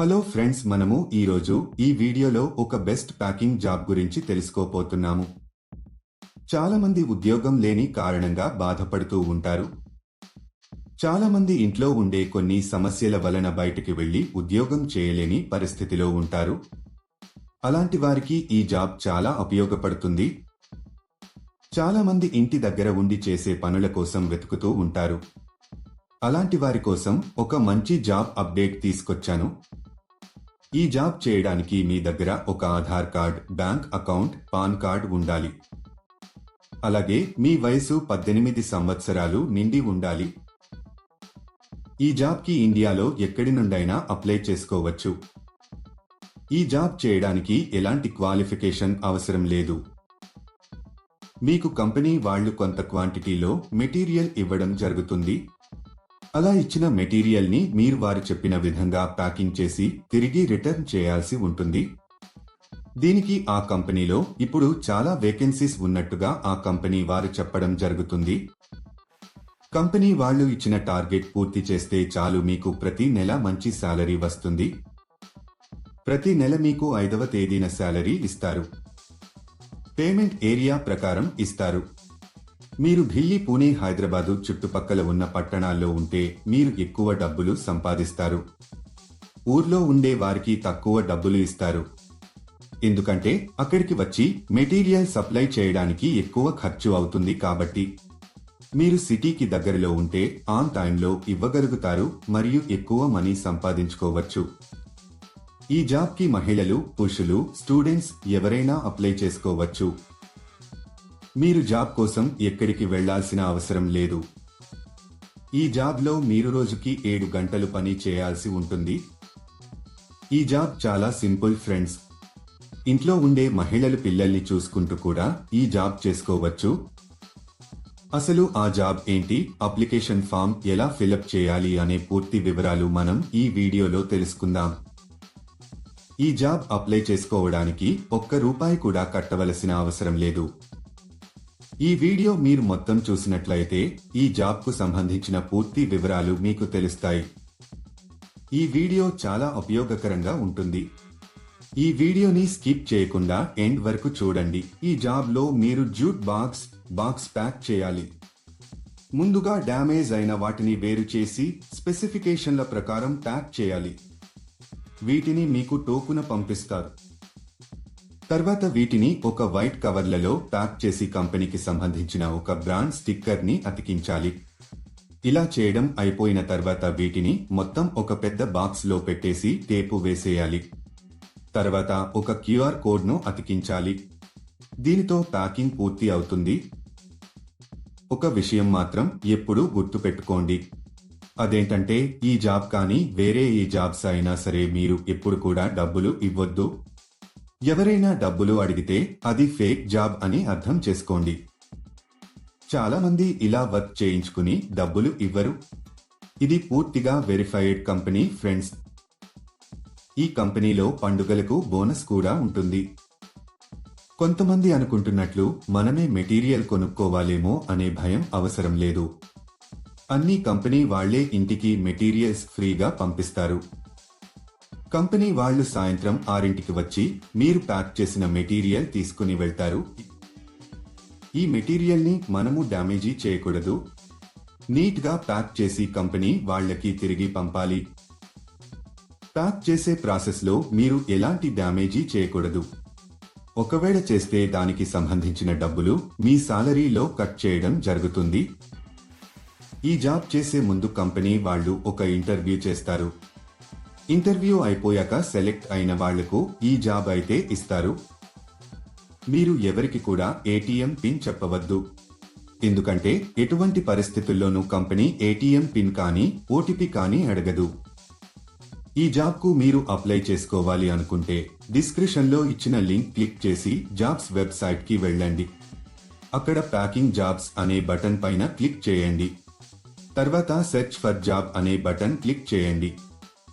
Hello friends మనము ఈరోజు ఈ వీడియోలో ఒక బెస్ట్ ప్యాకింగ్ జాబ్ గురించి తెలుసుకోపోతున్నాము చాలామంది ఉద్యోగం లేని కారణంగా బాధపడుతూ ఉంటారు. చాలామంది ఇంట్లో ఉండే కొన్ని సమస్యల వలన బయటికి వెళ్ళి ఉద్యోగం చేయలేని పరిస్థితిలో ఉంటారు. అలాంటి వారికి ఈ జాబ్ చాలా ఉపయోగపడుతుంది. చాలామంది ఇంటి దగ్గర ఉండి చేసే పనుల కోసం వెతుకుతూ ఉంటారు. అలాంటి వారి కోసం ఒక మంచి జాబ్ అప్డేట్ తీసుకొచ్చాను. ఈ జాబ్ చేయడానికి మీ దగ్గర ఒక Aadhaar card bank account PAN card ఉండాలి. అలాగే మీ వయసు పద్దెనిమిది సంవత్సరాలు నిండి ఉండాలి. ఈ జాబ్కి ఇండియాలో ఎక్కడి నుండైనా అప్లై చేసుకోవచ్చు. ఈ జాబ్ చేయడానికి ఎలాంటి క్వాలిఫికేషన్ అవసరం లేదు. మీకు కంపెనీ వాళ్ళు కొంత క్వాంటిటీలో మెటీరియల్ ఇవ్వడం జరుగుతుంది. అలా ఇచ్చిన మెటీరియల్ని మీరు వారు చెప్పిన విధంగా ప్యాకింగ్ చేసి తిరిగి రిటర్న్ చేయాల్సి ఉంటుంది. దీనికి ఆ కంపెనీలో ఇప్పుడు చాలా వేకెన్సీస్ ఉన్నట్టుగా ఆ కంపెనీ వారు చెప్పడం జరుగుతుంది. కంపెనీ వాళ్ళు ఇచ్చిన టార్గెట్ పూర్తి చేస్తే చాలు మీకు ప్రతి నెల మంచి శాలరీ వస్తుంది. ప్రతి నెల మీకు ఐదవ తేదీన శాలరీ ఇస్తారు. పేమెంట్ ఏరియా ప్రకారం ఇస్తారు. మీరు ఢిల్లీ పూణే హైదరాబాదు చుట్టుపక్కల ఉన్న పట్టణాల్లో ఉంటే మీరు ఎక్కువ డబ్బులు సంపాదిస్తారు. ఊర్లో ఉండే వారికి తక్కువ డబ్బులు ఇస్తారు. ఎందుకంటే అక్కడికి వచ్చి మెటీరియల్ సప్లై చేయడానికి ఎక్కువ ఖర్చు అవుతుంది కాబట్టి. మీరు సిటీకి దగ్గరలో ఉంటే ఆన్ టైంలో ఇవ్వగలుగుతారు మరియు ఎక్కువ మనీ సంపాదించుకోవచ్చు. ఈ జాబ్కి మహిళలు పురుషులు స్టూడెంట్స్ ఎవరైనా అప్లై చేసుకోవచ్చు. మీరు జాబ్ కోసం ఎక్కడికి వెళ్ళాల్సిన అవసరం లేదు. ఈ జాబ్లో మీరు రోజుకి ఏడు గంటలు పని చేయాల్సి ఉంటుంది. ఈ జాబ్ చాలా సింపుల్ ఫ్రెండ్స్. ఇంట్లో ఉండే మహిళలు పిల్లల్ని చూసుకుంటూ కూడా ఈ జాబ్ చేసుకోవచ్చు. అసలు ఆ జాబ్ ఏంటి? అప్లికేషన్ ఫామ్ ఎలా ఫిలప్ చేయాలి అనే పూర్తి వివరాలు మనం ఈ వీడియోలో తెలుసుకుందాం. ఈ జాబ్ అప్లై చేసుకోవడానికి ఒక్క రూపాయి కూడా కట్టవలసిన అవసరం లేదు. ఈ వీడియో మీరు మొత్తం చూసినట్లయితే ఈ జాబ్కు సంబంధించిన పూర్తి వివరాలు మీకు తెలుస్తాయి. ఈ వీడియో చాలా ఉపయోగకరంగా ఉంటుంది. ఈ వీడియోని స్కిప్ చేయకుండా ఎండ్ వరకు చూడండి. ఈ జాబ్లో మీరు జ్యూట్ బాక్స్ బాక్స్ ప్యాక్ చేయాలి. ముందుగా డ్యామేజ్ అయిన వాటిని వేరు చేసి స్పెసిఫికేషన్ల ప్రకారం ప్యాక్ చేయాలి. వీటిని మీకు టోకున పంపిస్తారు. తర్వాత వీటిని ఒక వైట్ కవర్లలో ప్యాక్ చేసి కంపెనీకి సంబంధించిన ఒక బ్రాండ్ స్టిక్కర్ని అతికించాలి. ఇలా చేయడం అయిపోయిన తర్వాత వీటిని మొత్తం ఒక పెద్ద బాక్స్లో పెట్టేసి టేపు వేసేయాలి. తర్వాత ఒక క్యూఆర్ కోడ్ను అతికించాలి. దీనితో ప్యాకింగ్ పూర్తి అవుతుంది. ఒక విషయం మాత్రం ఎప్పుడూ గుర్తుపెట్టుకోండి. అదేంటంటే ఈ జాబ్ కానీ వేరే ఏ జాబ్స్ అయినా సరే మీరు ఎప్పుడు కూడా డబ్బులు ఇవ్వద్దు. ఎవరైనా డబ్బులు అడిగితే అది ఫేక్ జాబ్ అని అర్థం చేసుకోండి. చాలా మంది ఇలా వర్క్ చేయించుకుని డబ్బులు ఇవ్వరు. ఇది పూర్తిగా వెరిఫైడ్ కంపెనీ ఫ్రెండ్స్. ఈ కంపెనీలో పండుగలకు బోనస్ కూడా ఉంటుంది. కొంతమంది అనుకుంటున్నట్లు మనమే మెటీరియల్ కొనుక్కోవాలేమో అనే భయం అవసరం లేదు. అన్ని కంపెనీ వాళ్ళే ఇంటికి మెటీరియల్స్ ఫ్రీగా పంపిస్తారు. కంపెనీ వాళ్ళు సాయంత్రం ఆరింటికి వచ్చి మీరు ప్యాక్ చేసిన మెటీరియల్ తీసుకుని వెళ్తారు. ఈ మెటీరియల్ని మనము డ్యామేజీ చేయకూడదు. నీట్గా ప్యాక్ చేసి కంపెనీ వాళ్ళకి తిరిగి పంపాలి. ప్యాక్ చేసే ప్రాసెస్లో మీరు ఎలాంటి డ్యామేజీ చేయకూడదు. ఒకవేళ చేస్తే దానికి సంబంధించిన డబ్బులు మీ సాలరీలో కట్ చేయడం జరుగుతుంది. ఈ జాబ్ చేసే ముందు కంపెనీ వాళ్ళు ఒక ఇంటర్వ్యూ చేస్తారు. ఇంటర్వ్యూ అయిపోయాక సెలెక్ట్ అయిన వాళ్ళకు ఈ జాబ్ అయితే ఇస్తారు. మీరు ఎవరికి కూడా ఏటీఎం పిన్ చెప్పవద్దు. ఎందుకంటే ఎటువంటి పరిస్థితుల్లోనూ కంపెనీ ఏటీఎం పిన్ కానీ ఓటీపీ కానీ అడగదు. ఈ జాబ్కు మీరు అప్లై చేసుకోవాలి అనుకుంటే డిస్క్రిప్షన్లో ఇచ్చిన లింక్ క్లిక్ చేసి జాబ్స్ వెబ్సైట్కి వెళ్ళండి. అక్కడ ప్యాకింగ్ జాబ్స్ అనే బటన్ పైన క్లిక్ చేయండి. తర్వాత సెర్చ్ ఫర్ జాబ్ అనే బటన్ క్లిక్ చేయండి.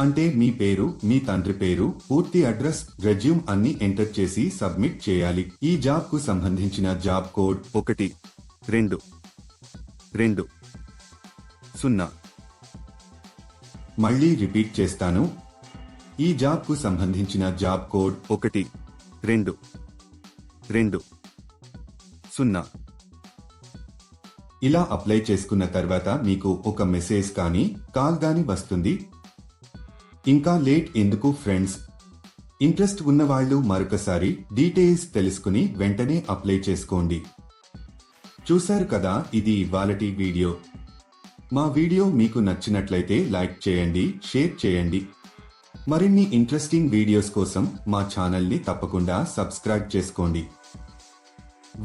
అంటే మీ పేరు మీ తండ్రి పేరు పూర్తి అడ్రస్ రెజ్యూమ్ అన్ని ఎంటర్ చేసి సబ్మిట్ చేయాలి. ఈ జాబ్కు సంబంధించిన జాబ్ కోడ్ ఒకటి రెండు రెండు సున్నా. మళ్ళీ రిపీట్ చేస్తాను. ఈ జాబ్కు సంబంధించిన జాబ్ కోడ్ ఒకటి రెండు రెండు సున్నా. ఇలా అప్లై చేసుకున్న తర్వాత మీకు ఒక మెసేజ్ కానీ కాల్ కానీ వస్తుంది. ఇంకా లేట్ ఎందుకు ఫ్రెండ్స్? ఇంట్రెస్ట్ ఉన్నవాళ్ళు మరొకసారి డీటెయిల్స్ తెలుసుకుని వెంటనే అప్లై చేసుకోండి. చూశారు కదా ఇది ఇవాళటి వీడియో. మా వీడియో మీకు నచ్చినట్లయితే లైక్ చేయండి షేర్ చేయండి. మరిన్ని ఇంట్రెస్టింగ్ వీడియోస్ కోసం మా ఛానల్ని తప్పకుండా సబ్స్క్రైబ్ చేసుకోండి.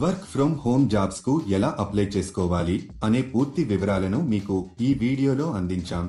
వర్క్ ఫ్రమ్ హోమ్ జాబ్స్కు ఎలా అప్లై చేసుకోవాలి అనే పూర్తి వివరాలను మీకు ఈ వీడియోలో అందించాం.